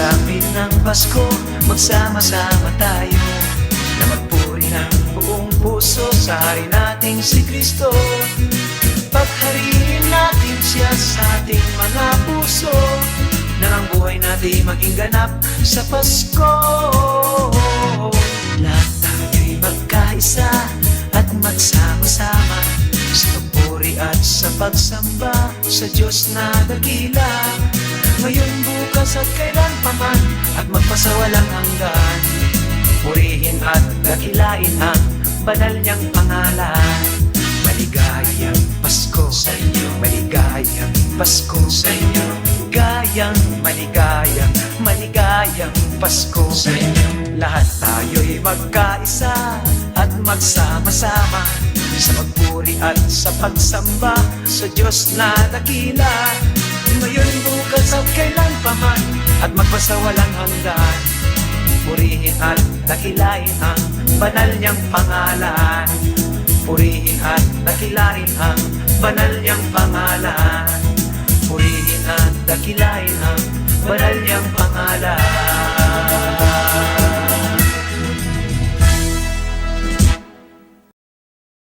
Kahit ng Pasko, magsama-sama tayo Na magpuri ng buong puso sa hari nating si Kristo. Paghariin natin siya sa ating mga puso Na ang buhay natin maging ganap sa Pasko. Lahat tayo'y magkaisa at magsama-sama Sa pagpuri at sa pagsamba sa Diyos na dakila at kailan paman At magpasawalang hanggan Purihin at dakilain ang banal niyang pangalan. Maligayang Pasko sa inyo. Maligayang Pasko sa inyo. Gayang maligayang Maligayang Pasko sa inyo. Lahat tayo'y magkaisa At magsama-sama Sa pagpuri at sa pagsamba Sa Diyos na dakila Ngayon bukas at kailan paman At magpasawalang hanggan Purihin at dakilain ang banal niyang pangalan. Purihin at dakilain ang banal niyang pangalan. Purihin at dakilain ang